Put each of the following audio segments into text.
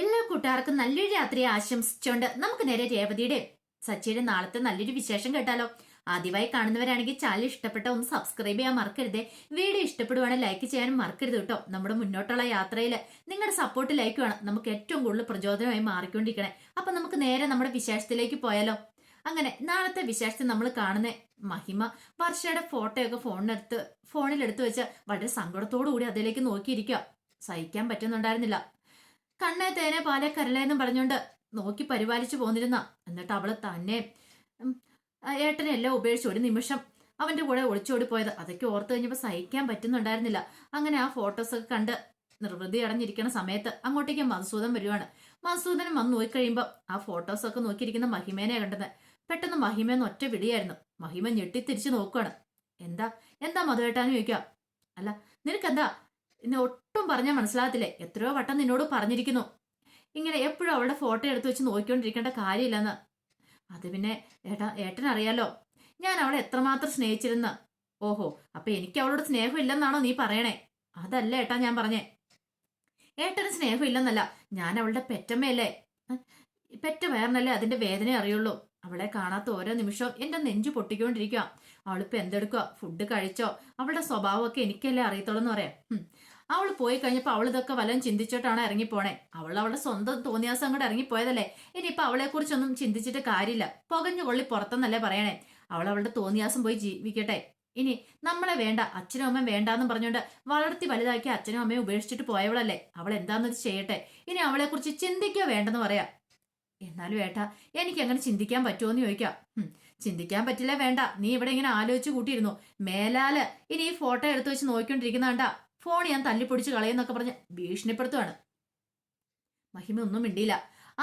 എല്ലാ കൂട്ടുകാർക്കും നല്ലൊരു രാത്രി ആശംസിച്ചുകൊണ്ട് നമുക്ക് നേരെ രേവതിയുടെ സച്ചിയുടെ നാളത്തെ നല്ലൊരു വിശേഷം കേട്ടാലോ. ആദ്യമായി കാണുന്നവരാണെങ്കിൽ ചാനൽ ഇഷ്ടപ്പെട്ട ഒന്ന് സബ്സ്ക്രൈബ് ചെയ്യാൻ മറക്കരുത്. വീഡിയോ ഇഷ്ടപ്പെടുവാണെങ്കിൽ ലൈക്ക് ചെയ്യാനും മറക്കരുത് കേട്ടോ. നമ്മുടെ മുന്നോട്ടുള്ള യാത്രയിൽ നിങ്ങളുടെ സപ്പോർട്ട് ലൈക്ക് വേണം നമുക്ക് ഏറ്റവും കൂടുതൽ പ്രചോദനമായി മാറിക്കൊണ്ടിരിക്കണേ. അപ്പൊ നമുക്ക് നേരെ നമ്മുടെ വിശേഷത്തിലേക്ക് പോയാലോ. അങ്ങനെ നാളത്തെ വിശേഷത്തിൽ നമ്മൾ കാണുന്ന മഹിമ വർഷയുടെ ഫോട്ടോയൊക്കെ ഫോണിനെടുത്ത് ഫോണിലെടുത്ത് വെച്ച് വളരെ സങ്കടത്തോടു കൂടി അതിലേക്ക് നോക്കിയിരിക്കുക സഹിക്കാൻ പറ്റുന്നുണ്ടായിരുന്നില്ല. കണ്ണേ തേനെ പാലെ കരളേന്നും പറഞ്ഞുകൊണ്ട് നോക്കി പരിപാലിച്ചു പോന്നിരുന്ന. എന്നിട്ട് അവൾ തന്നെ ഉം, ആ ഏട്ടനെ എല്ലാം ഉപേക്ഷിച്ച് ഒരു നിമിഷം അവന്റെ കൂടെ ഒളിച്ചോടി പോയത്. അതൊക്കെ ഓർത്തു കഴിഞ്ഞപ്പോൾ സഹിക്കാൻ പറ്റുന്നുണ്ടായിരുന്നില്ല. അങ്ങനെ ആ ഫോട്ടോസൊക്കെ കണ്ട് നിർവൃതി അടഞ്ഞിരിക്കുന്ന സമയത്ത് അങ്ങോട്ടേക്ക് മധുസൂദൻ വരുവാണ്. മധുസൂദനം വന്ന് നോക്കിക്കഴിയുമ്പോൾ ആ ഫോട്ടോസൊക്കെ നോക്കിയിരിക്കുന്ന മഹിമേനെ കണ്ടത്. പെട്ടെന്ന് മഹിമേന്ന് ഒറ്റ വിളിയായിരുന്നു. മഹിമ തിരിച്ചു നോക്കുവാണ്. എന്താ? എന്താ മധുവേട്ടാന്ന് ചോദിക്കുക അല്ല നിനക്കെന്താ? ഇന്ന് ഒട്ടും പറഞ്ഞാൽ മനസ്സിലാകത്തില്ലേ. എത്രയോ വട്ടം നിന്നോട് പറഞ്ഞിരിക്കുന്നു. ഇങ്ങനെ എപ്പോഴും അവളുടെ ഫോട്ടോ എടുത്ത് വെച്ച് നോക്കിക്കൊണ്ടിരിക്കേണ്ട കാര്യമില്ലെന്ന്. അത് പിന്നെ ഏട്ടാ ഏട്ടൻ അറിയാലോ ഞാൻ അവളെ എത്രമാത്രം സ്നേഹിച്ചിരുന്ന. ഓഹോ അപ്പൊ എനിക്ക് അവളോട് സ്നേഹമില്ലെന്നാണോ നീ പറയണേ? അതല്ല ഏട്ടാ ഞാൻ പറഞ്ഞേ. ഏട്ടന് സ്നേഹമില്ലെന്നല്ല ഞാൻ അവളുടെ പെറ്റമ്മയല്ലേ? പെറ്റ വയറിനല്ലേ അതിന്റെ വേദന അറിയുള്ളൂ. അവളെ കാണാത്ത ഓരോ നിമിഷവും എന്റെ നെഞ്ചു പൊട്ടിക്കൊണ്ടിരിക്കുക അവളിപ്പോ എന്തെടുക്കുക ഫുഡ് കഴിച്ചോ? അവളുടെ സ്വഭാവമൊക്കെ എനിക്കല്ലേ അറിയത്തുള്ളൂ എന്ന് പറയാം. അവൾ പോയി കഴിഞ്ഞപ്പോൾ അവൾ ഇതൊക്കെ വല്ലതും ചിന്തിച്ചിട്ടാണ് ഇറങ്ങിപ്പോണേ? അവൾ അവളുടെ സ്വന്തം തോന്നിയാസം അങ്ങോട്ട് ഇറങ്ങിപ്പോയതല്ലേ? ഇനിയിപ്പോ അവളെ കുറിച്ചൊന്നും ചിന്തിച്ചിട്ട് കാര്യമില്ല. പുകഞ്ഞു കൊള്ളി പുറത്തെന്നല്ലേ പറയണേ. അവൾ അവളുടെ തോന്നിയാസം പോയി ജീവിക്കട്ടെ. ഇനി നമ്മളെ വേണ്ട അച്ഛനും അമ്മയും വേണ്ടാന്നും പറഞ്ഞുകൊണ്ട് വളർത്തി വലുതാക്കി അച്ഛനും അമ്മയും ഉപേക്ഷിച്ചിട്ട് പോയവളല്ലേ? അവൾ എന്താന്നത് ചെയ്യട്ടെ? ഇനി അവളെ കുറിച്ച് ചിന്തിക്കോ വേണ്ടെന്ന് പറയാം? എന്നാലും ഏട്ടാ എനിക്ക് അങ്ങനെ ചിന്തിക്കാൻ പറ്റുമോ എന്ന് ചോദിക്കാം ചിന്തിക്കാൻ പറ്റില്ല വേണ്ട. നീ ഇവിടെ ഇങ്ങനെ ആലോചിച്ച് കൂട്ടിയിരുന്നു. മേലാൽ ഇനി ഈ ഫോട്ടോ എടുത്തു വെച്ച് നോക്കിക്കൊണ്ടിരിക്കുന്ന കണ്ടാ ഫോൺ ഞാൻ തല്ലിപ്പൊടിച്ച് കളയെന്നൊക്കെ പറഞ്ഞ് ഭീഷണിപ്പെടുത്തുവാണ്. മഹിമ ഒന്നും മിണ്ടിയില്ല.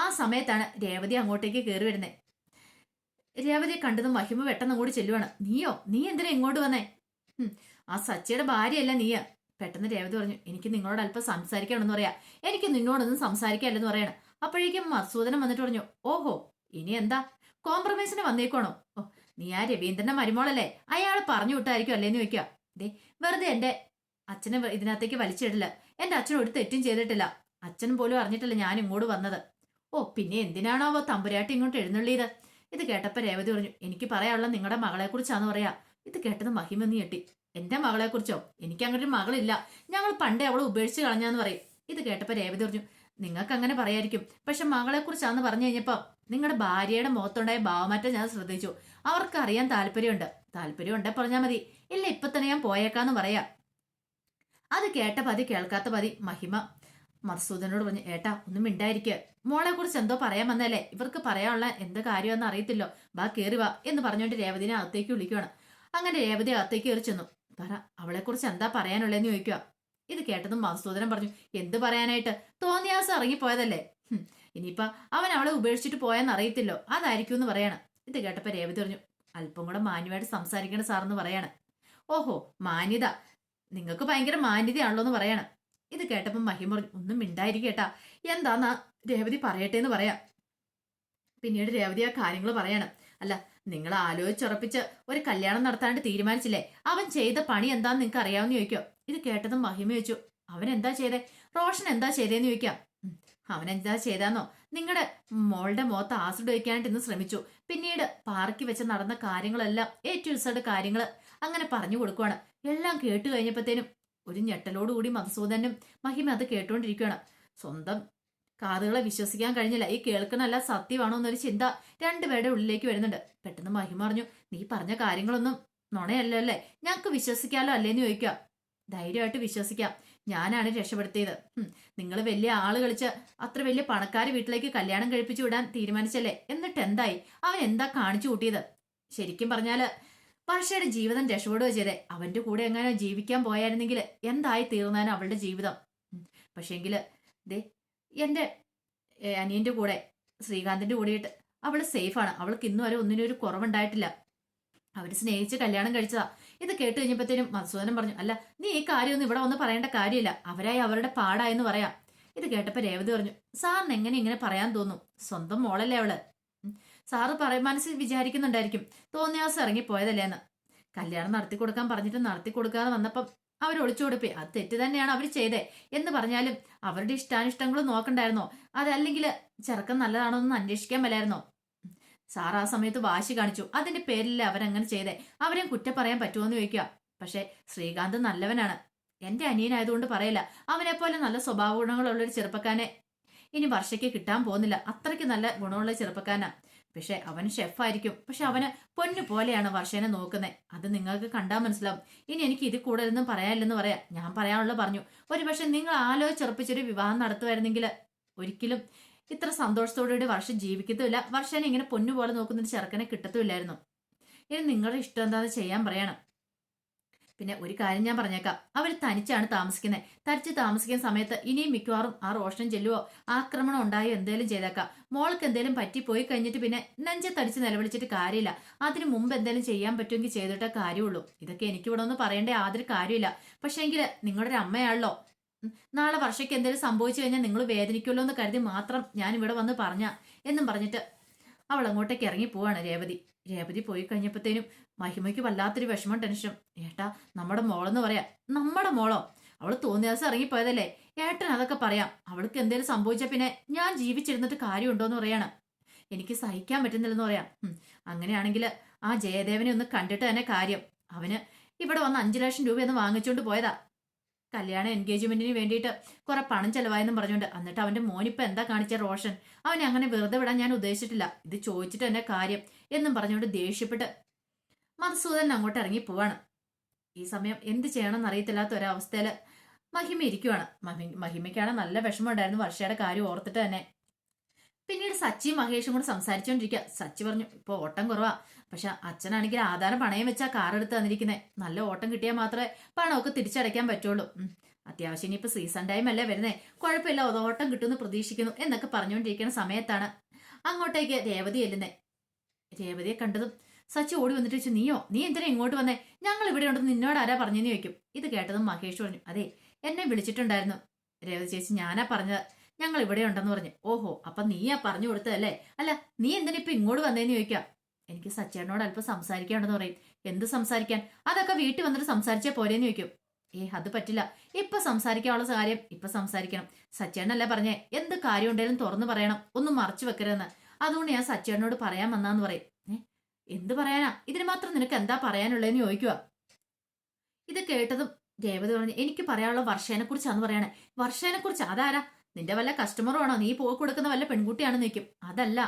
ആ സമയത്താണ് രേവതി അങ്ങോട്ടേക്ക് കയറി വരുന്നത് രേവതിയെ കണ്ടതും മഹിമ പെട്ടെന്ന് അങ്ങോട്ട് ചെല്ലുവാണ്. നീയോ? നീ എന്തിനാ ഇങ്ങോട്ട് വന്നേ? ആ സച്ചിയുടെ ഭാര്യയല്ല നീയ. പെട്ടെന്ന് രേവതി പറഞ്ഞു എനിക്ക് നിങ്ങളോട് അല്പം സംസാരിക്കണമെന്ന് പറയാ. എനിക്ക് നിന്നോടൊന്നും സംസാരിക്കാനില്ലെന്ന് പറയണം. അപ്പോഴേക്കും മസൂദനം വന്നിട്ട് പറഞ്ഞു ഓഹോ ഇനി എന്താ? കോംപ്രമൈസിന് വന്നേക്കോണോ ഓ നീ ആ രവീന്ദ്രന്റെ മരുമോളല്ലേ? അയാൾ പറഞ്ഞു വിട്ടായിരിക്കും അല്ലേന്ന് ചോദിക്കുക ദേ വെറുതെ എന്റെ അച്ഛനെ ഇതിനകത്തേക്ക് വലിച്ചിടില്ല എന്റെ അച്ഛൻ ഒരു തെറ്റും ചെയ്തിട്ടില്ല. അച്ഛൻ പോലും അറിഞ്ഞിട്ടില്ല ഞാൻ ഇങ്ങോട്ട് വന്നത്. ഓ പിന്നെ എന്തിനാണോ അവ തമ്പുരാട്ടി ഇങ്ങോട്ട് എഴുന്നള്ളിയത്? ഇത് കേട്ടപ്പോ രേവതി പറഞ്ഞു എനിക്ക് പറയാനുള്ള നിങ്ങളുടെ മകളെ കുറിച്ചാന്ന് പറയാ. ഇത് കേട്ടത് മഹിമെന്ന് ഞെട്ടി. മകളെ കുറിച്ചോ എനിക്ക് അങ്ങനെ ഒരു മകളില്ല. ഞങ്ങൾ പണ്ടേ അവളെ ഉപേക്ഷിച്ച് കളഞ്ഞാന്ന് പറയും. ഇത് കേട്ടപ്പോ രേവതി പറഞ്ഞു നിങ്ങൾക്ക് അങ്ങനെ പറയായിരിക്കും. പക്ഷെ മകളെ കുറിച്ചാന്ന് പറഞ്ഞു കഴിഞ്ഞപ്പോ നിങ്ങളുടെ ഭാര്യയുടെ മുഖത്തുണ്ടായ ഭാവമാറ്റം ഞാൻ ശ്രദ്ധിച്ചു. അവർക്ക് അറിയാൻ താല്പര്യമുണ്ട്. താല്പര്യം ഉണ്ടെ പറഞ്ഞാൽ മതി. ഇല്ല ഇപ്പൊ തന്നെ ഞാൻ പോയേക്കാന്ന് പറയാ. അത് കേട്ട പതി കേൾക്കാത്ത പതി മഹിമ. മധുസൂദനോട് പറഞ്ഞു ഏട്ടാ ഒന്നും മിണ്ടായിരിക്കുക മോളെ കുറിച്ച് എന്തോ പറയാൻ വന്നല്ലേ ഇവർക്ക് പറയാനുള്ള എന്ത് കാര്യമെന്ന് അറിയത്തില്ലോ. ബാ കയറി വാ എന്ന് പറഞ്ഞുകൊണ്ട് രേവതിനെ അകത്തേക്ക് വിളിക്കുകയാണ് അങ്ങനെ രേവതി അകത്തേക്ക് കയറി ചെന്നു. പറ അവളെ കുറിച്ച് എന്താ പറയാനുള്ളതെന്ന് ചോദിക്കുക ഇത് കേട്ടതും മധുസൂദനൻ പറഞ്ഞു എന്ത് പറയാനായിട്ട്? തോന്നിയാസം ഇറങ്ങിപ്പോയതല്ലേ? ഇനിയിപ്പോ അവൻ അവളെ ഉപേക്ഷിച്ചിട്ട് പോയെന്ന് അറിയത്തില്ലോ. അതായിരിക്കും എന്ന് പറയാണ്. ഇത് കേട്ടപ്പോ രേവതി പറഞ്ഞു അല്പം കൂടെ മാന്യമായിട്ട് സംസാരിക്കണം സാറെന്ന് പറയാണ്. ഓഹോ മാന്യത. നിങ്ങൾക്ക് ഭയങ്കര മാന്യതയാണല്ലോ എന്ന് പറയണം. ഇത് കേട്ടപ്പോൾ മഹിമ പറഞ്ഞു ഒന്നും മിണ്ടായിരിക്കട്ടാ എന്താന്നാ രേവതി പറയട്ടെ എന്ന് പറയാം. പിന്നീട് രേവതി ആ കാര്യങ്ങൾ പറയണം. അല്ല നിങ്ങൾ ആലോചിച്ചുറപ്പിച്ച് ഒരു കല്യാണം നടത്താണ്ട് തീരുമാനിച്ചില്ലേ? അവൻ ചെയ്ത പണി എന്താന്ന് നിങ്ങൾക്ക് അറിയാമെന്ന് ചോദിക്കോ. ഇത് കേട്ടതും മഹിമ ചോദിച്ചു അവൻ എന്താ ചെയ്തേ? റോഷൻ എന്താ ചെയ്തേന്ന് ചോദിക്കാം. അവൻ എന്താ ചെയ്താന്നോ? നിങ്ങളുടെ മോളുടെ മുഖത്ത് ആസിഡ് വയ്ക്കാനായിട്ട് ഇന്ന് ശ്രമിച്ചു. പിന്നീട് പാർക്കി വെച്ച് നടന്ന കാര്യങ്ങളെല്ലാം എ ടു കാര്യങ്ങൾ അങ്ങനെ പറഞ്ഞു കൊടുക്കുവാണ്. എല്ലാം കേട്ട് കഴിഞ്ഞപ്പോഴത്തേനും ഒരു ഞെട്ടലോടുകൂടി മധുസൂദനും മഹിമ അത് കേട്ടുകൊണ്ടിരിക്കുകയാണ് സ്വന്തം കാറുകളെ വിശ്വസിക്കാൻ കഴിഞ്ഞില്ല. ഈ കേൾക്കുന്നല്ല സത്യമാണോ എന്നൊരു ചിന്ത രണ്ടുപേരുടെ ഉള്ളിലേക്ക് വരുന്നുണ്ട്. പെട്ടെന്ന് മഹിമ പറഞ്ഞു നീ പറഞ്ഞ കാര്യങ്ങളൊന്നും നുണയല്ലോ അല്ലേ ഞങ്ങൾക്ക് വിശ്വസിക്കാലോ അല്ലേന്ന് ചോദിക്കുക. ധൈര്യമായിട്ട് വിശ്വസിക്കാം. ഞാനാണ് രക്ഷപ്പെടുത്തിയത്. നിങ്ങൾ വലിയ ആൾ കളിച്ച് അത്ര വലിയ പണക്കാര് വീട്ടിലേക്ക് കല്യാണം കഴിപ്പിച്ചു വിടാൻ തീരുമാനിച്ചല്ലേ? എന്നിട്ട് എന്തായി അവൻ എന്താ കാണിച്ചു കൂട്ടിയത്? ശരിക്കും പറഞ്ഞാൽ വർഷയുടെ ജീവിതം രക്ഷപ്പെടുകയോ ചെയ്തേ. അവന്റെ കൂടെ എങ്ങനെ ജീവിക്കാൻ പോയായിരുന്നെങ്കിൽ എന്തായി തീർന്നാനും അവളുടെ ജീവിതം? ഉം. പക്ഷേങ്കിൽ ദേ എന്റെ ഏ, അനിയന്റെ കൂടെ ശ്രീകാന്തിന്റെ കൂടെയിട്ട് അവൾ സേഫാണ്. അവൾക്ക് ഇന്നും വരെ ഒന്നിനും ഒരു കുറവുണ്ടായിട്ടില്ല. അവർ സ്നേഹിച്ച് കല്യാണം കഴിച്ചതാ. ഇത് കേട്ട് കഴിഞ്ഞപ്പോഴത്തേനും മധുസൂദനം പറഞ്ഞു അല്ല നീ ഈ കാര്യമൊന്നും ഇവിടെ വന്ന് പറയേണ്ട കാര്യമില്ല. അവരായി അവരുടെ പാടായെന്ന് പറയാം. ഇത് കേട്ടപ്പോ രേവതി പറഞ്ഞു സാറിന് എങ്ങനെ ഇങ്ങനെ പറയാൻ തോന്നും? സ്വന്തം മോളല്ലേ അവൾ. സാറ് പറയും മനസ്സിൽ വിചാരിക്കുന്നുണ്ടായിരിക്കും ഇറങ്ങി പോയതല്ലേ എന്ന്. കല്യാണം നടത്തി കൊടുക്കാൻ പറഞ്ഞിട്ട് നടത്തി കൊടുക്കാതെ വന്നപ്പം അവർ ഒളിച്ചുകൊടുപ്പി അത് തെറ്റ് തന്നെയാണ് അവർ ചെയ്തേ എന്ന് പറഞ്ഞാലും അവരുടെ ഇഷ്ടാനിഷ്ടങ്ങളും നോക്കണ്ടായിരുന്നോ? അതല്ലെങ്കിൽ ചെറുക്കം നല്ലതാണോ എന്ന് അന്വേഷിക്കാൻ വല്ലായിരുന്നോ സാർ ആ സമയത്ത് വാശി കാണിച്ചു. അതിന്റെ പേരിൽ അവരങ്ങനെ ചെയ്തേ? അവരെയും കുറ്റം പറയാൻ പറ്റുമോ എന്ന് ചോദിക്കുക. പക്ഷെ ശ്രീകാന്ത് നല്ലവനാണ്. എന്റെ അനിയനായതുകൊണ്ട് പറയില്ല. അവനെ പോലെ നല്ല സ്വഭാവ ഗുണങ്ങളുള്ള ഒരു ചെറുപ്പക്കാനെ ഇനി വർഷയ്ക്ക് കിട്ടാൻ പോകുന്നില്ല. അത്രയ്ക്ക് നല്ല ഗുണമുള്ള ചെറുപ്പക്കാരനാ. പക്ഷെ അവൻ ഷെഫായിരിക്കും. പക്ഷെ അവന് പൊന്നു പോലെയാണ് വർഷേനെ നോക്കുന്നത്. അത് നിങ്ങൾക്ക് കണ്ടാൽ മനസ്സിലാവും. ഇനി എനിക്ക് ഇത് കൂടുതലൊന്നും പറയാനില്ലെന്ന് പറയാം. ഞാൻ പറയാനുള്ള പറഞ്ഞു. ഒരു പക്ഷെ നിങ്ങൾ ആലോചിച്ചുറപ്പിച്ചൊരു വിവാഹം നടത്തുമായിരുന്നെങ്കിൽ ഒരിക്കലും ഇത്ര സന്തോഷത്തോടുകൂടി വർഷം ജീവിക്കത്തുമില്ല. വർഷേനെ ഇങ്ങനെ പൊന്നു പോലെ നോക്കുന്നൊരു ചെറുക്കനെ കിട്ടത്തുമില്ലായിരുന്നു. ഇനി നിങ്ങളുടെ ഇഷ്ടം എന്താണെന്ന് ചെയ്യാൻ പറയണം. പിന്നെ ഒരു കാര്യം ഞാൻ പറഞ്ഞേക്കാം. അവർ തനിച്ചാണ് താമസിക്കുന്നത്. തനിച്ച് താമസിക്കുന്ന സമയത്ത് ഇനിയും മിക്കവാറും ആ റോഷൻ ചെല്ലുവോ ആക്രമണം ഉണ്ടായോ എന്തേലും ചെയ്തേക്കാം. മോൾക്ക് എന്തേലും പറ്റിപ്പോയി കഴിഞ്ഞിട്ട് പിന്നെ നെഞ്ചത്തടിച്ച് നിലവിളിച്ചിട്ട് കാര്യമില്ല. അതിന് മുമ്പ് എന്തേലും ചെയ്യാൻ പറ്റുമെങ്കിൽ ചെയ്തിട്ടേ കാര്യമുള്ളൂ. ഇതൊക്കെ എനിക്ക് ഇവിടെ ഒന്ന് പറയേണ്ട യാതൊരു കാര്യമില്ല. പക്ഷേങ്കിൽ നിങ്ങളുടെ ഒരു അമ്മയാണല്ലോ. നാളെ വർഷയ്ക്ക് എന്തേലും സംഭവിച്ചു കഴിഞ്ഞാൽ നിങ്ങൾ വേദനിക്കുമല്ലോ എന്ന് കരുതി മാത്രം ഞാൻ ഇവിടെ വന്ന് പറഞ്ഞ എന്നും പറഞ്ഞിട്ട് അവൾ അങ്ങോട്ടേക്ക് ഇറങ്ങി പോവാണ് രേവതി. രേവതി പോയി കഴിഞ്ഞപ്പോഴത്തേനും മഹിമയ്ക്ക് വല്ലാത്തൊരു വിഷമം ടെൻഷൻ ഏട്ടാ നമ്മുടെ മോളെന്ന് പറയാ. നമ്മുടെ മോളോ? അവൾ തോന്നിയ ദിവസം ഇറങ്ങിപ്പോയതല്ലേ. ഏട്ടൻ അതൊക്കെ പറയാം. അവൾക്ക് എന്തേലും സംഭവിച്ച പിന്നെ ഞാൻ ജീവിച്ചിരുന്നിട്ട് കാര്യമുണ്ടോ എന്ന് പറയാണ്. എനിക്ക് സഹിക്കാൻ പറ്റുന്നില്ലെന്ന് പറയാം. അങ്ങനെയാണെങ്കിൽ ആ ജയദേവനെ ഒന്ന് കണ്ടിട്ട് തന്നെ കാര്യം. അവന് ഇവിടെ വന്ന് അഞ്ചു ലക്ഷം രൂപയൊന്ന് വാങ്ങിച്ചുകൊണ്ട് പോയതാ. കല്യാണ എൻഗേജ്മെന്റിന് വേണ്ടിയിട്ട് കുറെ പണം ചെലവായെന്നും പറഞ്ഞുകൊണ്ട് എന്നിട്ട് അവന്റെ മോനിപ്പോ എന്താ കാണിച്ച റോഷൻ? അവനെ അങ്ങനെ വെറുതെ വിടാൻ ഞാൻ ഉദ്ദേശിച്ചിട്ടില്ല. ഇത് ചോദിച്ചിട്ട് തന്നെ കാര്യം എന്നും പറഞ്ഞുകൊണ്ട് ദേഷ്യപ്പെട്ട് മധുസൂദൻ അങ്ങോട്ട് ഇറങ്ങി പോവാണ്. ഈ സമയം എന്ത് ചെയ്യണമെന്ന് അറിയത്തില്ലാത്ത ഒരവസ്ഥയിൽ മഹിമ ഇരിക്കുവാണ്. മഹി മഹിമയ്ക്കാണ് നല്ല വിഷമമുണ്ടായിരുന്നു വർഷയുടെ കാര്യം ഓർത്തിട്ട് തന്നെ പിന്നീട് സച്ചിയും മഹേഷും കൂടെ സംസാരിച്ചുകൊണ്ടിരിക്കുക സച്ചി പറഞ്ഞു ഇപ്പൊ ഓട്ടം കുറവാ. പക്ഷെ അച്ഛനാണെങ്കിൽ ആധാരം പണയം വെച്ചാ കാർ എടുത്ത് തന്നിരിക്കുന്നത് നല്ല ഓട്ടം കിട്ടിയാൽ മാത്രമേ പണമൊക്കെ തിരിച്ചടയ്ക്കാൻ പറ്റുള്ളൂ. അത്യാവശ്യം ഇനിയിപ്പോ സീസൺ ടൈം അല്ലേ വരുന്നേ. കുഴപ്പമില്ല ഓട്ടം കിട്ടുമെന്ന് പ്രതീക്ഷിക്കുന്നു എന്നൊക്കെ പറഞ്ഞുകൊണ്ടിരിക്കുന്ന സമയത്താണ് അങ്ങോട്ടേക്ക് രേവതി എല്ലുന്നേ രേവതിയെ കണ്ടതും സച്ചി ഓടി വന്നിട്ട് ചോദിച്ചു നീയോ? നീ എന്തിനാ ഇങ്ങോട്ട് വന്നേ? ഞങ്ങൾ ഇവിടെ ഉണ്ടെന്ന് നിന്നോട് ആരാ പറഞ്ഞെന്ന് ചോദിക്കും. ഇത് കേട്ടതും മഹേഷ് പറഞ്ഞു അതെ എന്നെ വിളിച്ചിട്ടുണ്ടായിരുന്നു. രേവതി ചേച്ചി ഞാനാ പറഞ്ഞത്. ഞങ്ങൾ ഇവിടെ ഉണ്ടെന്ന് പറഞ്ഞു. ഓഹോ അപ്പൊ നീയാ പറഞ്ഞു കൊടുത്തതല്ലേ? അല്ല നീ എന്തിനാ ഇപ്പൊ ഇങ്ങോട്ട് വന്നേന്ന് ചോദിക്കാം എനിക്ക് സച്ചേട്ടനോട് അല്പം സംസാരിക്കാണ്ടെന്ന് പറയും. എന്ത് സംസാരിക്കാൻ? അതൊക്കെ വീട്ടിൽ വന്നിട്ട് സംസാരിച്ചാൽ പോരേന്ന് ചോദിക്കും. ഏ അത് പറ്റില്ല. ഇപ്പൊ സംസാരിക്കാനുള്ള കാര്യം ഇപ്പൊ സംസാരിക്കണം. സച്ചേട്ടനല്ലേ പറഞ്ഞേ എന്ത് കാര്യം ഉണ്ടെങ്കിലും തുറന്നു പറയണം. ഒന്നും മറച്ചു വെക്കരുതെന്ന്. അതുകൊണ്ട് ഞാൻ സച്ചേട്ടനോട് പറയാൻ വന്നാന്ന് പറയും. എന്ത് പറയാനാ? ഇതിന് മാത്രം നിനക്ക് എന്താ പറയാനുള്ളതെന്ന് ചോദിക്കുക. ഇത് കേട്ടതും രേവതി പറഞ്ഞു എനിക്ക് പറയാനുള്ള വർഷേനെ കുറിച്ചാന്ന് പറയണേ. വർഷേനെ കുറിച്ച് അതാരാ? നിന്റെ വല്ല കസ്റ്റമറുമാണോ നീ പോയി കൊടുക്കുന്ന വല്ല പെൺകുട്ടിയാണെന്ന് നിൽക്കും അതല്ല.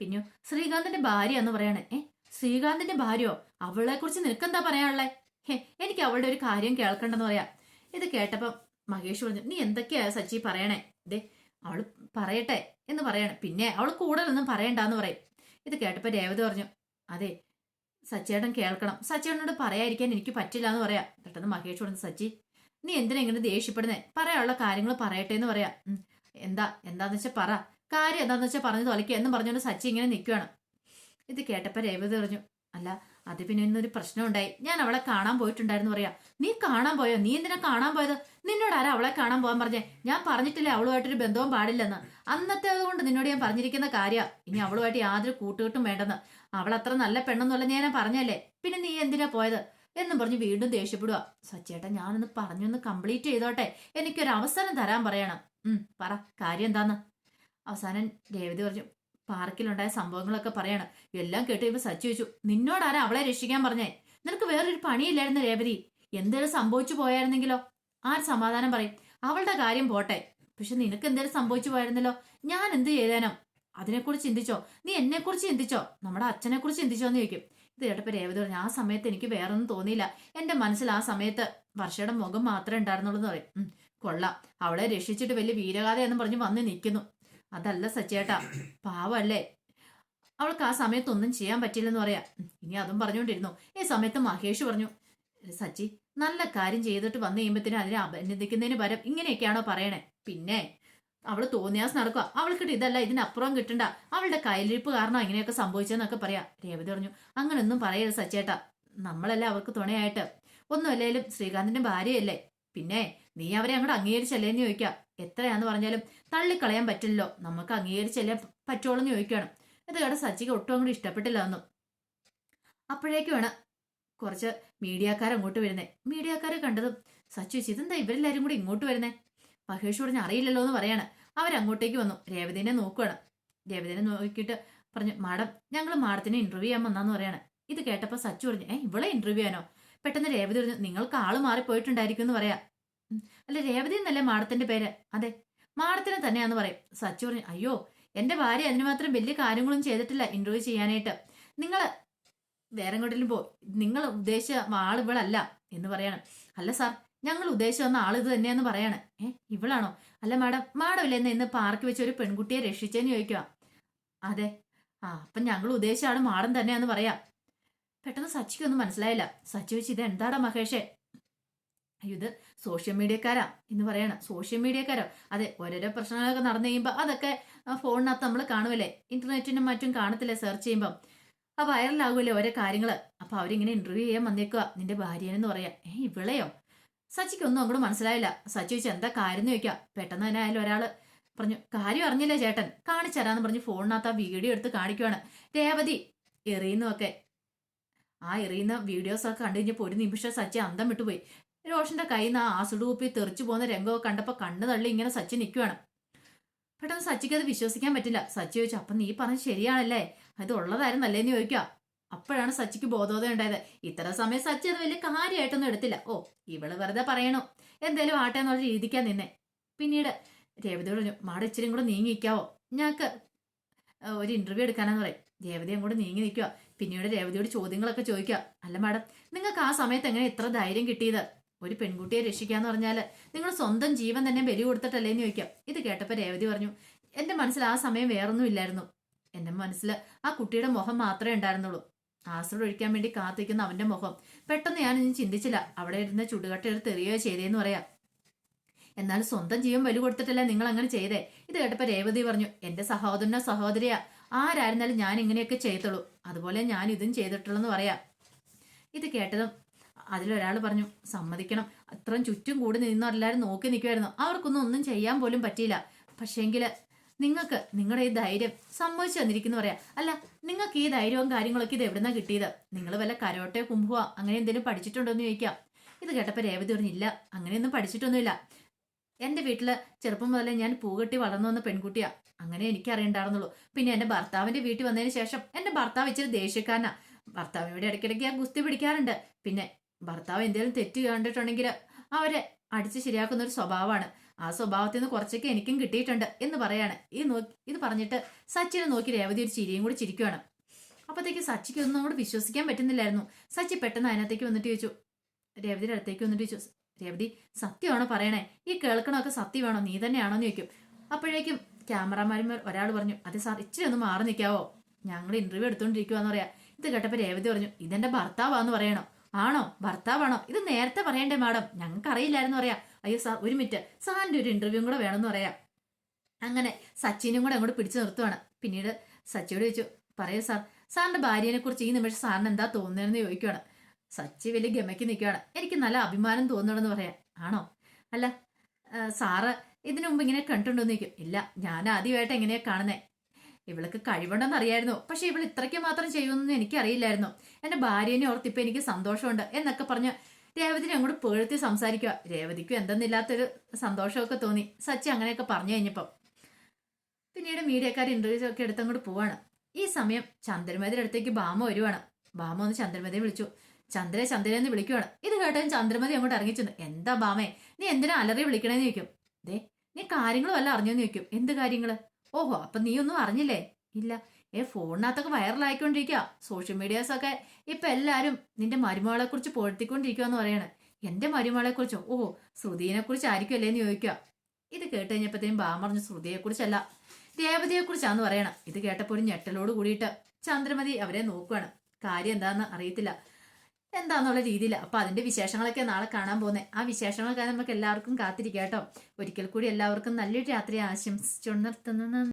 പിന്നെ ശ്രീകാന്തിന്റെ ഭാര്യ എന്ന് പറയണേ. ഏ ശ്രീകാന്തിന്റെ ഭാര്യയോ? അവളെ കുറിച്ച് നിനക്കെന്താ പറയാനുള്ളേ? എനിക്ക് അവളുടെ ഒരു കാര്യം കേൾക്കണ്ടെന്ന് പറയാ. ഇത് കേട്ടപ്പം മഹേഷ് പറഞ്ഞു നീ എന്തൊക്കെയാ സച്ചി പറയണേ? ദേ അവൾ പറയട്ടെ എന്ന് പറയണേ. പിന്നെ അവൾ കൂടുതലൊന്നും പറയണ്ടെന്ന് പറയും. ഇത് കേട്ടപ്പോ രേവതി പറഞ്ഞു അതെ സച്ചേട്ടൻ കേൾക്കണം. സച്ചേട്ടനോട് പറയാതിരിക്കാൻ എനിക്ക് പറ്റില്ല എന്ന് പറയാം. പെട്ടെന്ന് മഹേഷ് പറഞ്ഞു സച്ചി നീ എന്തിനാ ഇങ്ങനെ ദേഷ്യപ്പെടുന്നേ? പറയാനുള്ള കാര്യങ്ങൾ പറയട്ടെ എന്ന് പറയാ എന്താ എന്താന്ന് വെച്ചാ പറ. കാര്യം എന്താന്ന് വെച്ചാൽ പറഞ്ഞു തൊലയ്ക്കുക എന്നും പറഞ്ഞുകൊണ്ട് സച്ചി ഇങ്ങനെ നിൽക്കുകയാണ് ഇത് കേട്ടപ്പോൾ രേവതി പറഞ്ഞു അല്ല അത് പിന്നെ ഇന്നൊരു പ്രശ്നം ഉണ്ടായി. ഞാൻ അവളെ കാണാൻ പോയിട്ടുണ്ടായിരുന്നു പറയാ. നീ കാണാൻ പോയോ? നീ എന്തിനാ കാണാൻ പോയത്? നിന്നോട് ആരാ അവളെ കാണാൻ പോകാൻ പറഞ്ഞേ? ഞാൻ പറഞ്ഞിട്ടില്ലേ അവളുമായിട്ടൊരു ബന്ധവും പാടില്ലെന്ന്. അന്നത്തെ കൊണ്ട് നിന്നോട് ഞാൻ പറഞ്ഞിരിക്കുന്ന കാര്യ. ഇനി അവളുമായിട്ട് യാതൊരു കൂട്ടുകെട്ടും വേണ്ടെന്ന്. അവൾ അത്ര നല്ല പെണ്ണെന്നുള്ള ഞാൻ പറഞ്ഞല്ലേ? പിന്നെ നീ എന്തിനാ പോയത്? എന്നും പറഞ്ഞ് വീണ്ടും ദേഷ്യപ്പെടുക സച്ചേട്ടാ ഞാനൊന്ന് പറഞ്ഞൊന്ന് കംപ്ലീറ്റ് ചെയ്തോട്ടെ. എനിക്കൊരു അവസരം തരാൻ പറയണം. ഉം പറ. കാര്യം എന്താന്ന്? അവസാനം രേവതി പറഞ്ഞു പാർക്കിലുണ്ടായ സംഭവങ്ങളൊക്കെ പറയണം. എല്ലാം കേട്ട് ഇപ്പൊ സച്ചി ചോദിച്ചു നിന്നോടാരാ അവളെ രക്ഷിക്കാൻ പറഞ്ഞേ? നിനക്ക് വേറൊരു പണിയില്ലായിരുന്നു രേവതി. എന്തേലും സംഭവിച്ചു പോയായിരുന്നെങ്കിലോ? ആര് സമാധാനം പറയും? അവളുടെ കാര്യം പോട്ടെ. പക്ഷെ നിനക്ക് എന്തേലും സംഭവിച്ചു പോയായിരുന്നല്ലോ? ഞാൻ എന്ത് ചെയ്തേനം? അതിനെക്കുറിച്ച് ചിന്തിച്ചോ? നീ എന്നെക്കുറിച്ച് ചിന്തിച്ചോ? നമ്മുടെ അച്ഛനെക്കുറിച്ച് ചിന്തിച്ചോ എന്ന് ചോദിക്കും. ഇത് കേട്ടപ്പോ രേവതി പറഞ്ഞു ആ സമയത്ത് എനിക്ക് വേറെ ഒന്നും തോന്നിയില്ല. എന്റെ മനസ്സിൽ ആ സമയത്ത് വർഷയുടെ മുഖം മാത്രമേ ഉണ്ടായിരുന്നുള്ളൂ എന്ന് പറയും കൊള്ളാം. അവളെ രക്ഷിച്ചിട്ട് വലിയ വീരഗാഥ എന്ന് പറഞ്ഞ് വന്ന് നിൽക്കുന്നു. അതല്ല സച്ചേട്ടാ പാവല്ലേ. അവൾക്ക് ആ സമയത്തൊന്നും ചെയ്യാൻ പറ്റില്ലെന്ന് പറയാ. ഇനി അതും പറഞ്ഞുകൊണ്ടിരുന്നു. ഈ സമയത്ത് മഹേഷ് പറഞ്ഞു സച്ചി നല്ല കാര്യം ചെയ്തിട്ട് വന്നു കഴിയുമ്പോഴത്തേനും അതിനെ അഭിനന്ദിക്കുന്നതിന് പകരം ഇങ്ങനെയൊക്കെയാണോ പറയണേ? പിന്നെ അവൾ തോന്നിയാസ് നടക്കുക അവൾക്കിട്ട് ഇതല്ല ഇതിനപ്പുറം കിട്ടണ്ട. അവളുടെ കയ്യിലിരിപ്പ് കാരണം ഇങ്ങനെയൊക്കെ സംഭവിച്ചെന്നൊക്കെ പറയാ. രേവതി പറഞ്ഞു അങ്ങനൊന്നും പറയരുത് സച്ചേട്ടാ. നമ്മളല്ലേ അവർക്ക് തുണയായിട്ട്. ഒന്നുമല്ലേലും ശ്രീകാന്തിന്റെ ഭാര്യയല്ലേ. പിന്നെ നീ അവരെ അങ്ങോട്ട് അംഗീകരിച്ചല്ലേ എന്ന് ചോദിക്കാം. എത്രയാന്ന് പറഞ്ഞാലും തള്ളിക്കളയാൻ പറ്റില്ലല്ലോ. നമുക്ക് അംഗീകരിച്ചല്ലേ പറ്റുള്ളൂ എന്ന് ചോദിക്കുകയാണ് ഇത് കേട്ട സച്ചിക്ക് ഒട്ടും അങ്ങോട്ട് ഇഷ്ടപ്പെട്ടില്ല ഒന്നും. അപ്പോഴേക്കുമാണ് കുറച്ച് മീഡിയക്കാർ അങ്ങോട്ട് വരുന്നത് മീഡിയക്കാരെ കണ്ടതും സച്ചു ഇതെന്താ ഇവരെല്ലാരും കൂടി ഇങ്ങോട്ട് വരുന്നേ? മഹേഷ് അറിയില്ലല്ലോ എന്ന് പറയാണ്. അവരങ്ങോട്ടേക്ക് വന്നു. രേവതിനെ നോക്കുകയാണ് രേവതിനെ നോക്കിയിട്ട് പറഞ്ഞു മാഡം ഞങ്ങൾ മാഡത്തിനെ ഇന്റർവ്യൂ ചെയ്യാൻ വന്നാന്ന് പറയാണ്. ഇത് കേട്ടപ്പോൾ സച്ചു പറഞ്ഞു ഏ ഇവളെ ഇന്റർവ്യൂ ചെയ്യാനോ? പെട്ടെന്ന് രേവതി പറഞ്ഞു നിങ്ങൾക്ക് ആൾ മാറിപ്പോയിട്ടുണ്ടായിരിക്കും എന്ന് പറയാം. "ഉം, അല്ല രേവതി എന്നല്ലേ മാഡത്തിന്റെ പേര്? അതെ മാഡത്തിനെ തന്നെയാന്ന് പറയും. സച്ചു പറഞ്ഞു അയ്യോ എന്റെ ഭാര്യ അതിന് മാത്രം വലിയ കാര്യങ്ങളൊന്നും ചെയ്തിട്ടില്ല ഇന്റർവ്യൂ ചെയ്യാനായിട്ട്. നിങ്ങൾ വേറെ എങ്ങോട്ടെങ്കിലും പോ നിങ്ങൾ ഉദ്ദേശിച്ച ആൾ ഇവളല്ല എന്ന് പറയണം. അല്ല സാർ ഞങ്ങൾ ഉദ്ദേശിച്ചു വന്ന ആൾ ഇത് തന്നെയാന്ന് പറയാണ്. ഏ ഇവളാണോ? അല്ല മാഡം മാഡം ഇല്ല ഇന്ന് പാർക്ക് വെച്ച് ഒരു പെൺകുട്ടിയെ രക്ഷിച്ചെന്ന് ചോദിക്കുക. അതെ. ആ അപ്പം ഞങ്ങൾ ഉദ്ദേശിച്ച ആൾ മാഡം തന്നെയാന്ന് പറയാം. പെട്ടെന്ന് സച്ചിക്കൊന്നും മനസ്സിലായില്ല. സച്ചി വെച്ച് ഇത് എന്താടാ മഹേഷേ? ഇത് സോഷ്യൽ മീഡിയക്കാരാ എന്ന് പറയാണ്. സോഷ്യൽ മീഡിയക്കാരോ? അതെ ഓരോരോ പ്രശ്നങ്ങളൊക്കെ നടന്നു കഴിയുമ്പോൾ അതൊക്കെ ഫോണിനകത്ത് നമ്മൾ കാണുമല്ലേ ഇന്റർനെറ്റിനും മറ്റും കാണത്തില്ലേ സെർച്ച് ചെയ്യുമ്പം? ആ വൈറലാകുമല്ലേ ഓരോ കാര്യങ്ങൾ അപ്പൊ അവരിങ്ങനെ ഇന്റർവ്യൂ ചെയ്യാൻ വന്നേക്കുക നിന്റെ ഭാര്യനെന്ന് പറയാ. ഏ ഇവിളെയോ? സച്ചിക്കൊന്നും അങ്ങോട്ട് മനസ്സിലായില്ല. സച്ചി ചോദിച്ചു എന്താ കാര്യം എന്ന് ചോദിക്കാം പെട്ടെന്ന് തന്നെ ആയാലും ഒരാൾ പറഞ്ഞു കാര്യം അറിഞ്ഞില്ലേ ചേട്ടൻ? കാണിച്ചരാന്ന് പറഞ്ഞ് ഫോണിനകത്ത് ആ വീഡിയോ എടുത്ത് കാണിക്കുവാണ്. രേവതി എറിയുന്നതൊക്കെ. ആ എറിയുന്ന വീഡിയോസ് ഒക്കെ കണ്ടു കഴിഞ്ഞപ്പോൾ ഒരു നിമിഷം സച്ചി അന്തം വിട്ടുപോയി. രോഷന്റെ കയ്യിൽ നിന്ന് ആ ആസിഡ് കൂപ്പി തെറിച്ചു പോകുന്ന രംഗമൊക്കെ കണ്ടപ്പോൾ കണ്ണു തള്ളി ഇങ്ങനെ സച്ചി നിൽക്കുവാണ് പെട്ടെന്ന് സച്ചിക്ക് അത് വിശ്വസിക്കാൻ പറ്റില്ല. സച്ചി ചോദിച്ചു അപ്പം നീ പറഞ്ഞത് ശരിയാണല്ലേ? അത് ഉള്ളതായിരുന്നല്ലേന്ന് ചോദിക്കുക. അപ്പോഴാണ് സച്ചിക്ക് ബോധോദയം ഉണ്ടായത്. ഇത്ര സമയം സച്ചി അത് വലിയ കാര്യമായിട്ടൊന്നും എടുത്തില്ല. ഓ ഇവൾ വെറുതെ പറയണോ? എന്തേലും ആട്ടെ എന്നുള്ള രീതിക്കാ നിന്നെ. പിന്നീട് രേവതിയോട് പറഞ്ഞു മാട ഇച്ചിരി കൂടെ നീങ്ങി നിൽക്കാവോ ഞങ്ങൾക്ക് ഒരു ഇന്റർവ്യൂ എടുക്കാനെന്ന് പറയും. രേവതി അങ്ങോട്ട് നീങ്ങി നിൽക്കുക പിന്നീട് രേവതിയോട് ചോദ്യങ്ങളൊക്കെ ചോദിക്കുക അല്ല മാഡം നിങ്ങൾക്ക് ആ സമയത്ത് എങ്ങനെ ഇത്ര ധൈര്യം കിട്ടിയത്? ഒരു പെൺകുട്ടിയെ രക്ഷിക്കാന്ന് പറഞ്ഞാൽ നിങ്ങൾ സ്വന്തം ജീവൻ തന്നെ ബലി കൊടുത്തിട്ടല്ലേ എന്ന് ചോദിക്കാം. ഇത് കേട്ടപ്പോൾ രേവതി പറഞ്ഞു എന്റെ മനസ്സിൽ ആ സമയം വേറൊന്നും ഇല്ലായിരുന്നു. എന്റെ മനസ്സിൽ ആ കുട്ടിയുടെ മുഖം മാത്രമേ ഉണ്ടായിരുന്നുള്ളൂ. ആസിഡ് ഒഴിക്കാൻ വേണ്ടി കാത്തിരിക്കുന്ന അവന്റെ മുഖം. പെട്ടെന്ന് ഞാൻ ഇനി ചിന്തിച്ചില്ല. അവിടെ ഇരുന്ന ചുടുകട്ട എടുത്ത് എറിയോ ചെയ്തേന്ന് പറയാം. എന്നാൽ സ്വന്തം ജീവൻ വലി കൊടുത്തിട്ടല്ലേ നിങ്ങൾ അങ്ങനെ ചെയ്തേ? ഇത് കേട്ടപ്പോ രേവതി പറഞ്ഞു എന്റെ സഹോദരനോ സഹോദരിയാ. ആരായിരുന്നാലും ഞാൻ ഇങ്ങനെയൊക്കെ ചെയ്തുള്ളൂ അതുപോലെ ഞാൻ ഇതും ചെയ്തിട്ടുള്ളെന്ന് പറയാം. ഇത് കേട്ടതും അതിലൊരാൾ പറഞ്ഞു സമ്മതിക്കണം. അത്രയും ചുറ്റും കൂടി നിന്ന് എല്ലാവരും നോക്കി നിൽക്കുമായിരുന്നു അവർക്കൊന്നും ഒന്നും ചെയ്യാൻ പോലും പറ്റിയില്ല. പക്ഷേങ്കിൽ നിങ്ങൾക്ക് നിങ്ങളുടെ ഈ ധൈര്യം സംഭവിച്ചു വന്നിരിക്കുന്നു പറയാം. അല്ല നിങ്ങൾക്ക് ഈ ധൈര്യവും കാര്യങ്ങളൊക്കെ ഇത് എവിടുന്നാ കിട്ടിയത്? നിങ്ങൾ വല്ല കരോട്ടെ കുംഭുവോ അങ്ങനെ എന്തെങ്കിലും പഠിച്ചിട്ടുണ്ടോ എന്ന് ചോദിക്കാം. ഇത് കേട്ടപ്പോൾ രേവതി പറഞ്ഞില്ല അങ്ങനെയൊന്നും പഠിച്ചിട്ടൊന്നുമില്ല. എന്റെ വീട്ടിൽ ചെറുപ്പം മുതലേ ഞാൻ പൂകെട്ടി വളർന്നു വന്ന പെൺകുട്ടിയാ. അങ്ങനെ എനിക്ക് അറിയണ്ടായിരുന്നുള്ളൂ പിന്നെ എന്റെ ഭർത്താവിന്റെ വീട്ടിൽ വന്നതിന് ശേഷം എന്റെ ഭർത്താവ് ഇച്ചിരി ദേഷ്യക്കാരനാ. ഭർത്താവിനോട് ഇടയ്ക്കിടയ്ക്ക് ഞാൻ ഗുസ്തി പിടിക്കാറുണ്ട്. പിന്നെ ഭർത്താവ് എന്തെങ്കിലും തെറ്റ് കണ്ടിട്ടുണ്ടെങ്കിൽ അവരെ അടിച്ച് ശരിയാക്കുന്ന ഒരു സ്വഭാവമാണ്. ആ സ്വഭാവത്തിൽ നിന്ന് കുറച്ചൊക്കെ എനിക്കും കിട്ടിയിട്ടുണ്ട് എന്ന് പറയാണ്. ഈ നോക്കി ഇത് പറഞ്ഞിട്ട് സച്ചിനെ നോക്കി രേവതി ഒരു ചിരിയും കൂടി ചിരിക്കുവാണ്. അപ്പോഴത്തേക്ക് സച്ചിക്ക് ഒന്നും അങ്ങോട്ട് വിശ്വസിക്കാൻ പറ്റുന്നില്ലായിരുന്നു. സച്ചി പെട്ടെന്ന് അതിനകത്തേക്ക് വന്നിട്ട് ചോദിച്ചു രേവതിയുടെ അടുത്തേക്ക് വന്നിട്ട് ചോദിച്ചു രേവതി സത്യമാണോ പറയണേ? ഈ കേൾക്കണമൊക്കെ സത്യമാണോ? നീ തന്നെയാണോ എന്ന് ചോദിക്കും. അപ്പോഴേക്കും ക്യാമറമാരും ഒരാൾ പറഞ്ഞു അതെ സാർ ഇച്ചിരി ഒന്ന് മാറി നിൽക്കാവോ? ഞങ്ങൾ ഇന്റർവ്യൂ എടുത്തോണ്ടിരിക്കുവാന്ന് പറയാ. ഇത് കേട്ടപ്പോൾ രേവതി പറഞ്ഞു ഇതെന്റെ ഭർത്താവാന്ന് പറയണോ. ആണോ? ഭർത്താവാണോ? ഇത് നേരത്തെ പറയണ്ടേ മാഡം. ഞങ്ങൾക്ക് അറിയില്ലായിരുന്നു പറയാ. അയ്യോ സാർ ഒരു മിനിറ്റ്. സാറിന്റെ ഒരു ഇന്റർവ്യൂ കൂടെ വേണമെന്ന് പറയാം. അങ്ങനെ സച്ചിനും കൂടെ അങ്ങോട്ട് പിടിച്ചു നിർത്തുവാണ്. പിന്നീട് സച്ചിയോട് ചോദിച്ചു പറയൂ സാർ സാറിന്റെ ഭാര്യനെ കുറിച്ച് ഈ നിമിഷം സാറിന് എന്താ തോന്നുന്നതെന്ന് ചോദിക്കുവാണ്. സച്ചി വലിയ ഗമയ്ക്ക് നിൽക്കുകയാണ് എനിക്ക് നല്ല അഭിമാനം തോന്നണമെന്ന് പറയാം. ആണോ? അല്ല സാറ് ഇതിനു മുമ്പ് ഇങ്ങനെ കണ്ടിട്ടുണ്ടോന്ന് ചോദിക്കും. ഇല്ല ഞാൻ ആദ്യമായിട്ട് എങ്ങനെയാ കാണുന്നേ. ഇവൾക്ക് കഴിവുണ്ടെന്ന് അറിയായിരുന്നു പക്ഷെ ഇവൾ ഇത്രയ്ക്ക് മാത്രം ചെയ്യുമെന്ന് എനിക്കറിയില്ലായിരുന്നു. എന്റെ ഭാര്യനെ ഓർത്തിപ്പോ എനിക്ക് സന്തോഷമുണ്ട് എന്നൊക്കെ പറഞ്ഞ് രേവതിനെ അങ്ങോട്ട് പേഴ്ത്തി സംസാരിക്കുക. രേവതിക്കും എന്തെന്നില്ലാത്തൊരു സന്തോഷമൊക്കെ തോന്നി. സച്ചി അങ്ങനെയൊക്കെ പറഞ്ഞു കഴിഞ്ഞപ്പം പിന്നീട് മീഡിയക്കാർ ഇന്റർവ്യൂസ് ഒക്കെ എടുത്ത് അങ്ങോട്ട് പോവാണ്. ഈ സമയം ചന്ദ്രമതിയുടെ അടുത്തേക്ക് ബാമ വരുവാണ്. ബാമ ഒന്ന് ചന്ദ്രമതിയെ വിളിച്ചു. ചന്ദ്ര ചന്ദ്ര എന്ന് വിളിക്കുവാണ്. ഇത് കേട്ടതും ചന്ദ്രമതി അങ്ങോട്ട് ഇറങ്ങിച്ചെന്ന്. എന്താ ബാമേ നീ എന്തിനാ അലറി വിളിക്കണേന്ന് ചോദിക്കും. ദേ നീ കാര്യങ്ങളും അല്ല അറിഞ്ഞോന്ന് ചോദിക്കും. എന്ത് കാര്യങ്ങൾ? ഓഹോ അപ്പൊ നീ ഒന്നും അറിഞ്ഞില്ലേ? ഇല്ല ഏ ഫോണിനകത്തൊക്കെ വൈറലായിക്കൊണ്ടിരിക്കുക സോഷ്യൽ മീഡിയാസൊക്കെ ഇപ്പൊ എല്ലാരും നിന്റെ മരുമകളെ കുറിച്ച് പൊഴുത്തിക്കൊണ്ടിരിക്കുകയെന്ന് പറയാണ്. എന്റെ മരുമകളെ കുറിച്ചോ ഓ ശ്രുതിനെ കുറിച്ച് ആയിരിക്കും അല്ലേന്ന് ചോദിക്കുക ഇത് കേട്ട് കഴിഞ്ഞപ്പോഴത്തേനും ബാ പറഞ്ഞു ശ്രുതിയെ കുറിച്ചല്ല രേവതിയെ കുറിച്ചാന്ന് പറയണം. ഇത് കേട്ടപ്പോൾ ഒരു ഞെട്ടലോട് കൂടിയിട്ട് ചന്ദ്രമതി അവരെ നോക്കുകയാണ് കാര്യം എന്താന്ന് അറിയത്തില്ല. എന്താന്നുള്ള രീതിയിൽ അപ്പൊ അതിന്റെ വിശേഷങ്ങളൊക്കെ നാളെ കാണാൻ പോകുന്നത് ആ വിശേഷങ്ങളൊക്കെ നമുക്ക് എല്ലാവർക്കും കാത്തിരിക്കാം കേട്ടോ. ഒരിക്കൽ കൂടി എല്ലാവർക്കും നല്ലൊരു രാത്രി ആശംസിച്ചുകൊണ്ട് നിർത്തുന്നു.